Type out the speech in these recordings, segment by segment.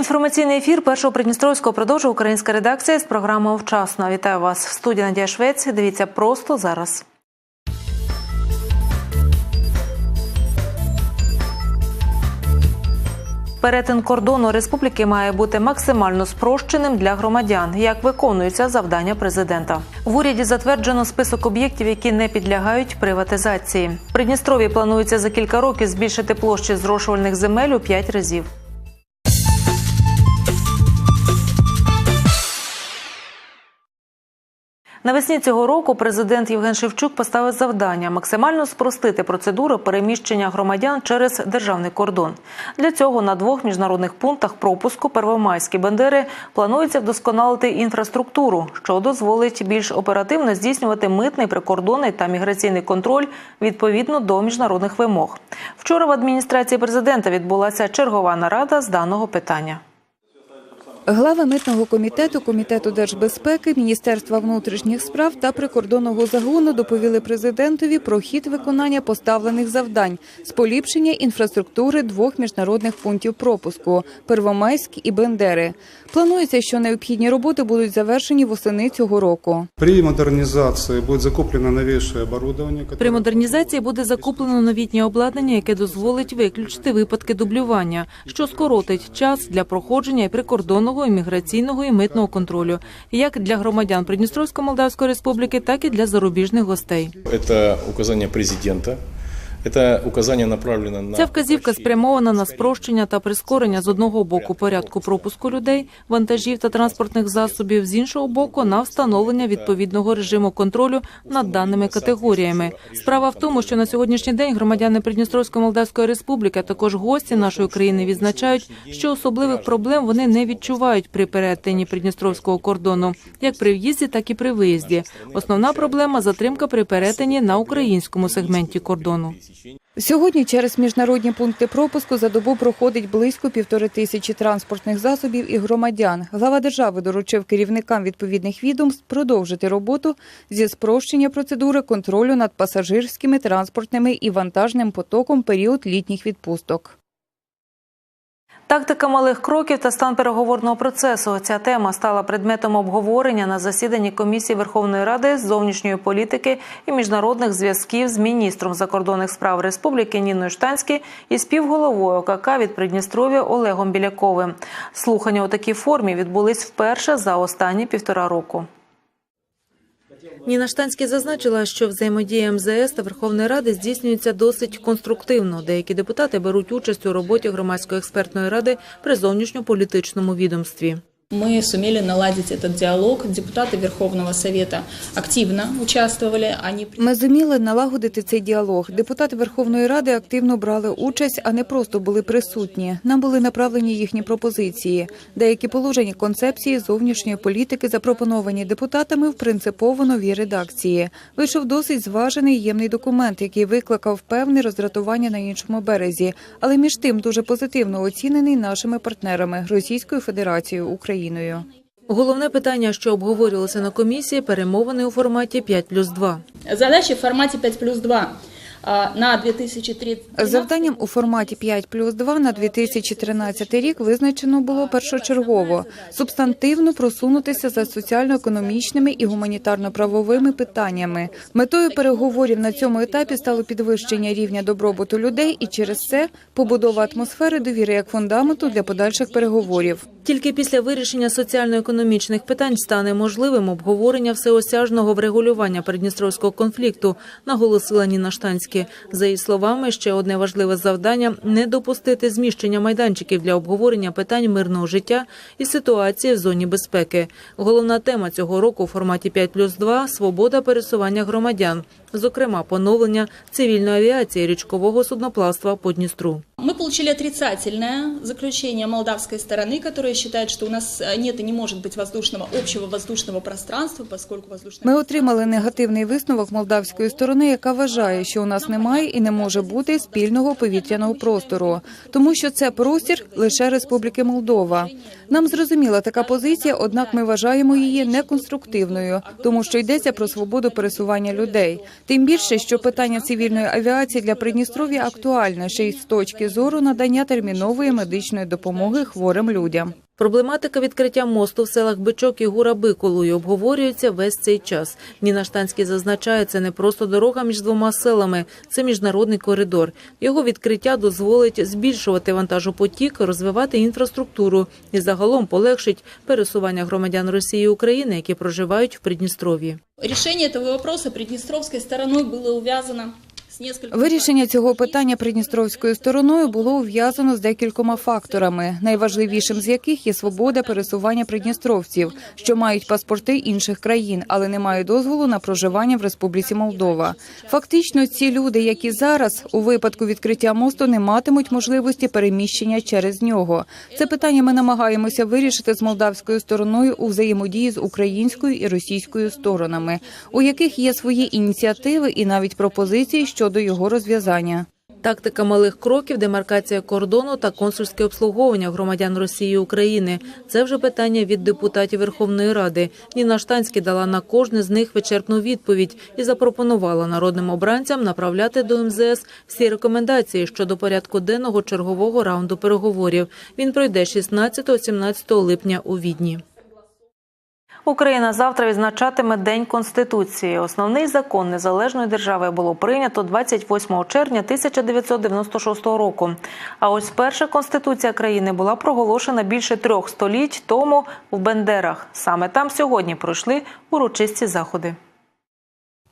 Інформаційний ефір першого Придністровського продовжує українська редакція з програмою Вчасно. Вітаю вас в студії Надія Швець. Дивіться просто зараз. Перетин кордону республіки має бути максимально спрощеним для громадян, як виконується завдання президента. В уряді затверджено список об'єктів, які не підлягають приватизації. Придністрові планується за кілька років збільшити площі зрошувальних земель у п'ять разів. Навесні цього року президент Євген Шевчук поставив завдання максимально спростити процедуру переміщення громадян через державний кордон. Для цього на двох міжнародних пунктах пропуску Первомайські Бендери планується вдосконалити інфраструктуру, що дозволить більш оперативно здійснювати митний, прикордонний та міграційний контроль відповідно до міжнародних вимог. Вчора в адміністрації президента відбулася чергова нарада з даного питання. Глава митного комітету, комітету держбезпеки, міністерства внутрішніх справ та прикордонного загону доповіли президентові про хід виконання поставлених завдань з поліпшення інфраструктури двох міжнародних пунктів пропуску Первомайськ і Бендери. Планується, що необхідні роботи будуть завершені восени цього року. При модернизации будет закуплено новейшее оборудование. которое- При модернізації буде закуплено новітнє обладнання, яке дозволить виключити випадки дублювання, що скоротить час для проходження і прикордонного, і імміграційного і митного контролю, як для громадян Придністровсько-Молдавської республіки, так і для зарубіжних гостей. Це указання президента. Это указание направлено на... Ця вказівка спрямована на спрощення та прискорення з одного боку порядку пропуску людей, вантажів та транспортних засобів, з іншого боку на встановлення відповідного режиму контролю над даними категоріями. Справа в тому, що на сьогоднішній день громадяни Придністровської Молдавської республіки, а також гості нашої країни відзначають, що особливих проблем вони не відчувають при перетині придністровського кордону, як при в'їзді, так і при виїзді. Основна проблема затримка при перетині на українському сегменті кордону. Сьогодні через міжнародні пункти пропуску за добу проходить близько півтори тисячі транспортних засобів і громадян. Глава держави доручив керівникам відповідних відомств продовжити роботу зі спрощення процедури контролю над пасажирськими, транспортними і вантажним потоком період літніх відпусток. Тактика малих кроків та стан переговорного процесу. Ця тема стала предметом обговорення на засіданні комісії Верховної Ради з зовнішньої політики і міжнародних зв'язків з міністром закордонних справ Республіки Ніною Штанські і співголовою ОКК від Придністров'я Олегом Біляковим. Слухання у такій формі відбулись вперше за останні півтора року. Ніна Штанський зазначила, що взаємодія МЗС та Верховної Ради здійснюється досить конструктивно. Деякі депутати беруть участь у роботі громадської експертної ради при зовнішньополітичному відомстві. Мы сумели наладить этот диалог. Депутаты Верховного Совета активно участвовали. Они Ми зуміли налагодити цей діалог. Депутати Верховної Ради активно брали участь, а не просто були присутні. Нам були направлені їхні пропозиції. Деякі положення концепції зовнішньої політики запропоновані депутатами в принципово новій редакції. Вийшов досить зважений і ємний документ, який викликав певне роздратування на іншому березі, але між тим дуже позитивно оцінений нашими партнерами Російською Федерацією Україною. Головне питання, що обговорювалося на комісії, перемовини у форматі 5 плюс 2. Задачі в форматі 5 плюс 2 а, на 2030 Завданням у форматі 5 плюс 2 на 2013 рік визначено було першочергово субстантивно просунутися за соціально-економічними і гуманітарно-правовими питаннями. Метою переговорів на цьому етапі стало підвищення рівня добробуту людей і через це побудова атмосфери довіри як фундаменту для подальших переговорів. Тільки після вирішення соціально-економічних питань стане можливим обговорення всеосяжного врегулювання придністровського конфлікту, наголосила Ніна Штанські. За її словами, ще одне важливе завдання не допустити зміщення майданчиків для обговорення питань мирного життя і ситуації в зоні безпеки. Головна тема цього року у форматі 5 плюс 2 – свобода пересування громадян, зокрема поновлення цивільної авіації річкового судноплавства по Дністру. Мы получили отрицательное заключение молдавской стороны, которая считает, что у нас э, нет и не может быть воздушного общего воздушного пространства, поскольку воздушное Ми отримали негативний висновок молдавської сторони, яка вважає, що у нас немає і не може бути спільного повітряного простору, тому що це простір лише Республіки Молдова. Нам зрозуміла така позиція, однак ми вважаємо її неконструктивною, тому що йдеться про свободу пересування людей. Тим більше, що питання цивільної авіації для Придністров'я актуальне ще й з точки зору надання термінової медичної допомоги хворим людям. Проблематика відкриття мосту в селах Бичок і Гура Биколою обговорюється весь цей час. Ніна Штанський зазначає, це не просто дорога між двома селами, це міжнародний коридор. Його відкриття дозволить збільшувати вантажопотік, розвивати інфраструктуру і загалом полегшить пересування громадян Росії і України, які проживають в Придністров'ї. Решение этого вопроса приднестровской стороной было увязано. Вирішення цього питання придністровською стороною було ув'язано з декількома факторами, найважливішим з яких є свобода пересування придністровців, що мають паспорти інших країн, але не мають дозволу на проживання в Республіці Молдова. Фактично, ці люди, які зараз у випадку відкриття мосту не матимуть можливості переміщення через нього. Це питання ми намагаємося вирішити з молдавською стороною у взаємодії з українською і російською сторонами, у яких є свої ініціативи і навіть пропозиції щодо його розв'язання. Тактика малих кроків, демаркація кордону та консульське обслуговування громадян Росії і України – це вже питання від депутатів Верховної Ради. Ніна Штанський дала на кожне з них вичерпну відповідь і запропонувала народним обранцям направляти до МЗС всі рекомендації щодо порядку денного чергового раунду переговорів. Він пройде 16-17 липня у Відні. Україна завтра відзначатиме День Конституції. Основний закон незалежної держави було прийнято 28 червня 1996 року. А ось перша конституція країни була проголошена більше трьох століть тому в Бендерах. Саме там сьогодні пройшли урочисті заходи.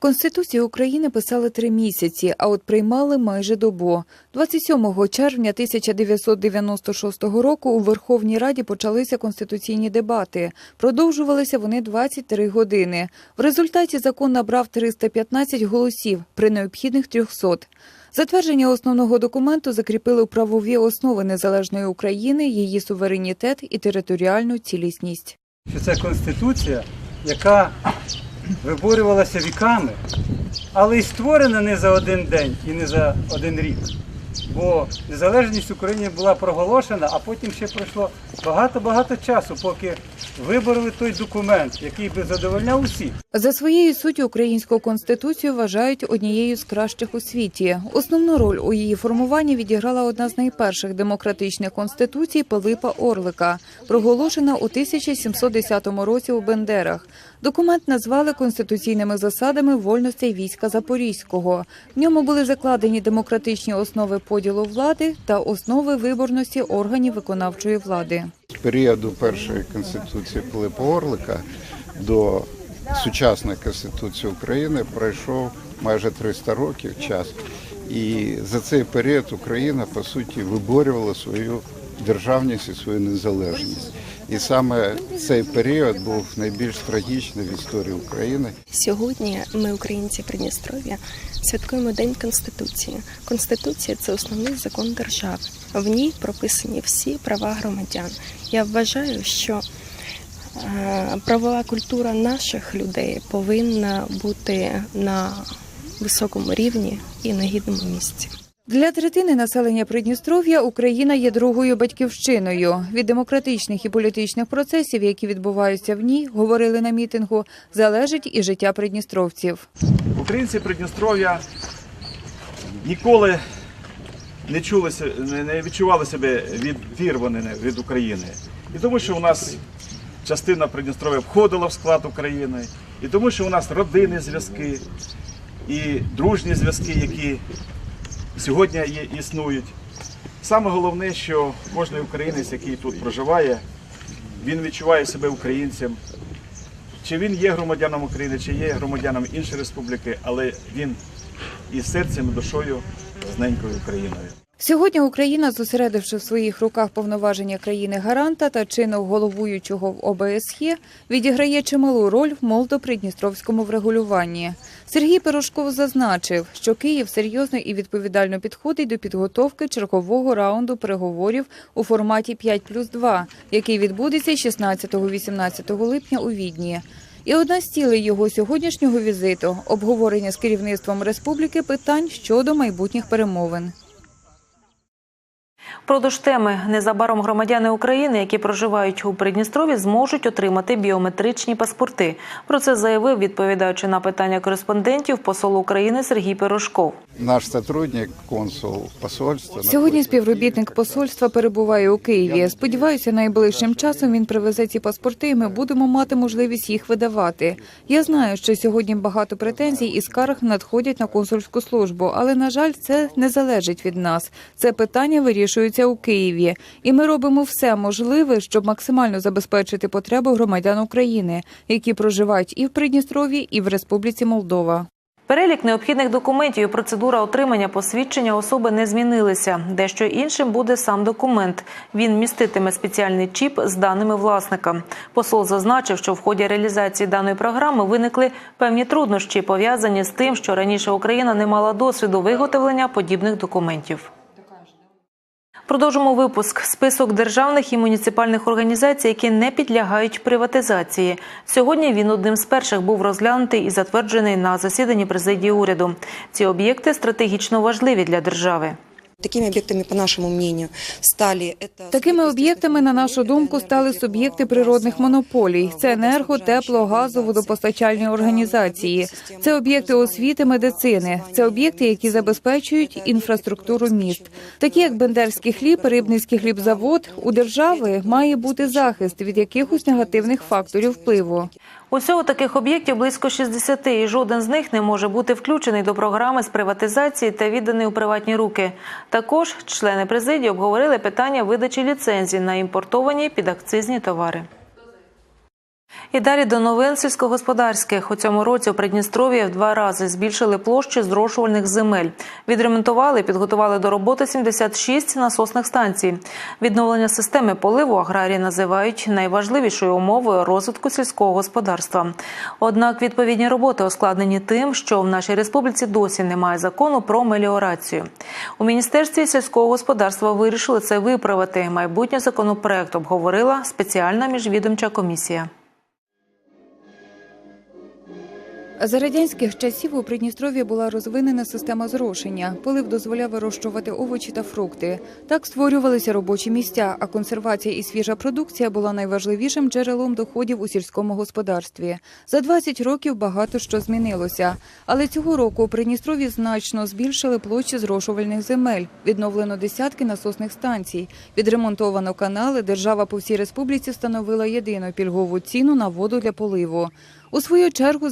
Конституцію України писали три місяці, а от приймали майже добу. 27 червня 1996 року у Верховній Раді почалися конституційні дебати. Продовжувалися вони 23 години. В результаті закон набрав 315 голосів при необхідних 300. Затвердження основного документу закріпили правові основи незалежної України, її суверенітет і територіальну цілісність. це конституція, яка виборювалася віками, але й створена не за один день і не за один рік. Бо незалежність України була проголошена, а потім ще пройшло багато-багато часу, поки вибороли той документ, який би задовольняв усіх. За своєю суттю українську конституцію вважають однією з кращих у світі. Основну роль у її формуванні відіграла одна з найперших демократичних конституцій Пилипа Орлика, проголошена у 1710 році у Бендерах. Документ назвали конституційними засадами вольностей війська Запорізького. В ньому були закладені демократичні основи поділу влади та основи виборності органів виконавчої влади. З періоду першої конституції Пилипа Орлика до сучасної конституції України пройшов майже 300 років час. І за цей період Україна по суті виборювала свою державність і свою незалежність. І саме цей період був найбільш трагічний в історії України. Сьогодні ми, українці Придністров'я, святкуємо День Конституції. Конституція це основний закон держави. В ній прописані всі права громадян. Я вважаю, що е, правова культура наших людей повинна бути на високому рівні і на гідному місці. Для третини населення Придністров'я Україна є другою батьківщиною. Від демократичних і політичних процесів, які відбуваються в ній, говорили на мітингу, залежить і життя придністровців. Українці Придністров'я ніколи не чули се- не- відчували себе відірваними від України. І тому, що у нас частина Придністров'я входила в склад України, і тому, що у нас родинні зв'язки і дружні зв'язки, які сьогодні є, існують. Саме головне, що кожен українець, який тут проживає, він відчуває себе українцем, чи він є громадяном України, чи є громадяном іншої республіки, але він і серцем, і душою з ненькою Україною. Сьогодні Україна, зосередивши в своїх руках повноваження країни-гаранта та чинного головуючого в ОБСЄ, відіграє чималу роль в молдо-придністровському врегулюванні. Сергій Пирожков зазначив, що Київ серйозно і відповідально підходить до підготовки чергового раунду переговорів у форматі 5 плюс 2, який відбудеться 16-18 липня у Відні. І одна з цілей його сьогоднішнього візиту обговорення з керівництвом республіки питань щодо майбутніх перемовин. Продовж теми незабаром громадяни України, які проживають у Придністрові, зможуть отримати біометричні паспорти. Про це заявив, відповідаючи на питання кореспондентів, посол України Сергій Пирожков. Наш сотрудник, консул посольства... Сьогодні співробітник посольства перебуває у Києві. Сподіваюся, найближчим часом він привезе ці паспорти, і ми будемо мати можливість їх видавати. Я знаю, що сьогодні багато претензій і скарг надходять на консульську службу, але на жаль, це не залежить від нас. Це питання вирішується у Києві, і ми робимо все можливе, щоб максимально забезпечити потреби громадян України, які проживають і в Придністрові, і в Республіці Молдова. Перелік необхідних документів і процедура отримання посвідчення особи не змінилися. Дещо іншим буде сам документ. Він міститиме спеціальний чіп з даними власника. Посол зазначив, що в ході реалізації даної програми виникли певні труднощі, пов'язані з тим, що раніше Україна не мала досвіду виготовлення подібних документів. Продовжимо випуск. Список державних і муніципальних організацій, які не підлягають приватизації. Сьогодні він одним з перших був розглянутий і затверджений на засіданні президії уряду. Ці об'єкти стратегічно важливі для держави. Такими об'єктами, по нашому мнению, стали Такими об'єктами, на нашу думку, стали суб'єкти природних монополій. Це енерго, тепло, газу, водопостачальні організації. Це об'єкти освіти, медицини. Це об'єкти, які забезпечують інфраструктуру міст. Такі як Бендерський хліб, Рибницький хлібзавод. У держави має бути захист від якихось негативних факторів впливу. Усього таких об'єктів близько 60, і жоден з них не може бути включений до програми з приватизації та відданий у приватні руки. Також члени президії обговорили питання видачі ліцензій на імпортовані підакцизні товари. І далі до новин сільськогосподарських. У цьому році у Придністров'ї в два рази збільшили площі зрошувальних земель. Відремонтували підготували до роботи 76 насосних станцій. Відновлення системи поливу аграрії називають найважливішою умовою розвитку сільського господарства. Однак відповідні роботи ускладнені тим, що в нашій республіці досі немає закону про меліорацію. У міністерстві сільського господарства вирішили це виправити. Майбутній законопроект обговорила спеціальна міжвідомча комісія. За радянських часів у Придністров'ї була розвинена система зрошення. Полив дозволяв вирощувати овочі та фрукти. Так створювалися робочі місця, а консервація і свіжа продукція була найважливішим джерелом доходів у сільському господарстві. За 20 років багато що змінилося. Але цього року у Придністров'ї значно збільшили площі зрошувальних земель. Відновлено десятки насосних станцій. Відремонтовано канали. Держава по всій республіці встановила єдину пільгову ціну на воду для поливу. У свою чергу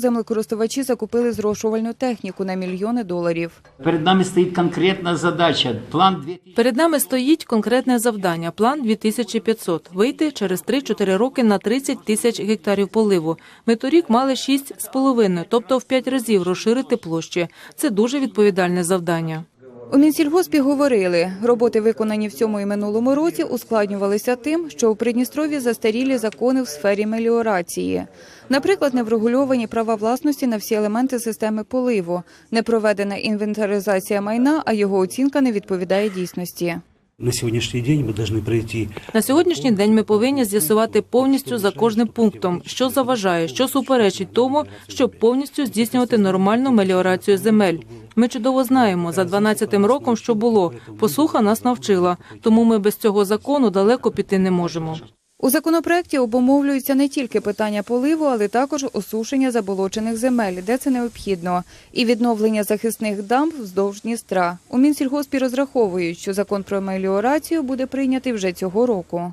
землекористувачі закупили зрошувальну техніку на мільйони доларів. Перед нами стоїть конкретна задача. План 2000. Перед нами стоїть конкретне завдання. План 2500. Вийти через 3-4 роки на 30 тисяч гектарів поливу. Ми торік мали 6,5, тобто в 5 разів розширити площі. Це дуже відповідальне завдання. У Мінсільгоспі говорили, роботи, виконані в цьому і минулому році, ускладнювалися тим, що у Придністрові застарілі закони в сфері меліорації. Наприклад, не врегульовані права власності на всі елементи системи поливу, не проведена інвентаризація майна, а його оцінка не відповідає дійсності. На сьогоднішній день ми повинні прийти На сьогоднішній день ми повинні з'ясувати повністю за кожним пунктом, що заважає, що суперечить тому, щоб повністю здійснювати нормальну меліорацію земель. Ми чудово знаємо за 12-м роком, що було. Посуха нас навчила, тому ми без цього закону далеко піти не можемо. У законопроекті обумовлюються не тільки питання поливу, але також осушення заболочених земель, де це необхідно, і відновлення захисних дамб вздовж Дністра. У Мінсільгоспі розраховують, що закон про меліорацію буде прийнятий вже цього року.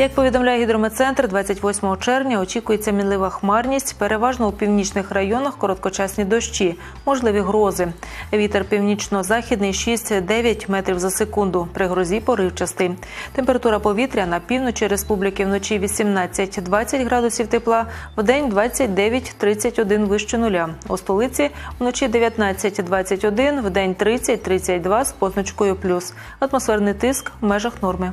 Як повідомляє гідрометцентр, 28 червня очікується мінлива хмарність, переважно у північних районах короткочасні дощі, можливі грози. Вітер північно-західний 6-9 метрів за секунду. При грозі поривчастий. Температура повітря на півночі республіки вночі 18-20 градусів тепла, в день 29-31 вище нуля. У столиці вночі 19-21, в день 30-32 з позначкою плюс. Атмосферний тиск в межах норми.